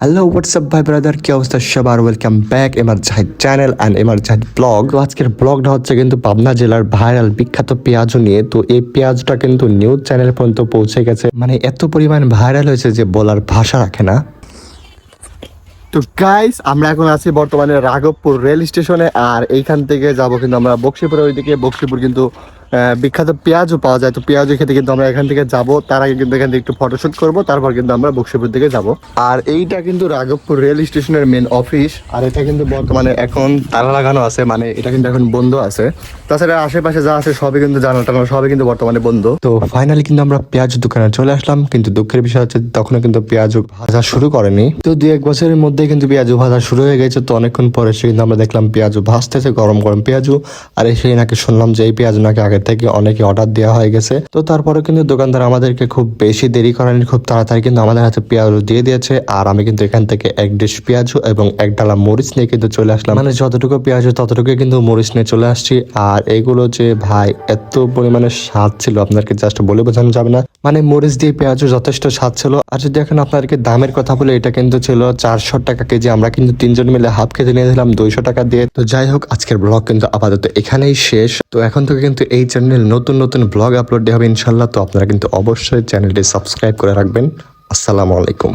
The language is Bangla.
হ্যালো হোয়াটসঅ্যাপ ভাই ব্রাদার কি অবস্থা? সবার welcome back Emar Zahid channel and Emar Zahid blog তো আজকের ব্লগটা হচ্ছে কিন্তু পাবনা জেলার ভাইরাল বিখ্যাত পেঁয়াজু নিয়ে। তো এই পেঁয়াজটা কিন্তু নিউজ চ্যানেল পর্যন্ত পৌঁছে গেছে। মানে এত পরিমাণ ভাইরাল হয়েছে যে বলার ভাষা রাখে না। তো গাইস আমরা এখন আছি বর্তমানে রাঘবপুর রেল স্টেশনে, আর এইখান থেকে যাব কিন্তু আমরা বক্সিপুরের ওইদিকে। বক্সিপুর কিন্তু বিখ্যাত পেঁয়াজও পাওয়া যায়। তো পেঁয়াজও খেতে কিন্তু আমরা এখান থেকে যাব। তার আগে কিন্তু এখান থেকে একটু ফটোশুট করব। তারপর কিন্তু আমরা বক্সিপুর দিকে যাব। আর এইটা কিন্তু রাঘবপুর রেল স্টেশনের মেন অফিস আর এটা কিন্তু বর্তমানে এখন তালা লাগানো আছে। মানে এটা কিন্তু এখন বন্ধ আছে। তাছাড়া আশেপাশে যা আছে সবই কিন্তু জানা টানা সবই কিন্তু বর্তমানে বন্ধ। তো ফাইনালি কিন্তু আমরা পেঁয়াজ দোকানে চলে আসলাম। কিন্তু দুঃখের বিষয় হচ্ছে তখনও কিন্তু পেঁয়াজ ভাজা শুরু করেনি। তো দু এক বছরের মধ্যে কিন্তু পেঁয়াজু ভাজা শুরু হয়ে গেছে। তো অনেকক্ষণ পরে সে কিন্তু আমরা দেখলাম পেঁয়াজু ভাজতেছে, গরম গরম পেঁয়াজু আর এসে নাকি শুনলাম যে এই পেঁয়াজু নাকি আগে থেকে অনেকে অর্ডার দেওয়া হয়ে গেছে। তো তারপরে কিন্তু দোকানদার আমাদেরকে খুব বেশি দেরি করেনি, খুব তাড়াতাড়ি কিন্তু আমাদের হাতে পেঁয়াজু দিয়ে দিয়েছে। আর আমি কিন্তু এখান থেকে এক ডিশ পেঁয়াজু এবং এক ডালা মরিচ নিয়ে কিন্তু চলে আসলাম। মানে যতটুকু পেঁয়াজু ততটুকু কিন্তু মরিচ নিয়ে চলে আসছি। আর এগুলো যে ভাই, এত পরিমাণে স্বাদ ছিল, আপনাদেরকে জাস্ট বলে বোঝানো যাবে না। মানে মরিচ দিয়ে পেঁয়াজু যথেষ্ট স্বাদ ছিল। আর যদি এখন আপনাদেরকে দামের কথা বলে, এটা কিন্তু ছিল চারশো টাকা কেজি। আমরা কিন্তু তিনজন মিলে হাফ কেজি নিয়ে দিলাম দুইশো টাকা দিয়ে। তো যাই হোক, আজকের ব্লগ কিন্তু আপাতত এখানেই শেষ। তো এখন থেকে কিন্তু এই চ্যানেলে নতুন নতুন ব্লগ আপলোড দেওয়া হবে ইনশাল্লাহ তো আপনারা কিন্তু অবশ্যই চ্যানেলটি সাবস্ক্রাইব করে রাখবেন। আসসালামু আলাইকুম।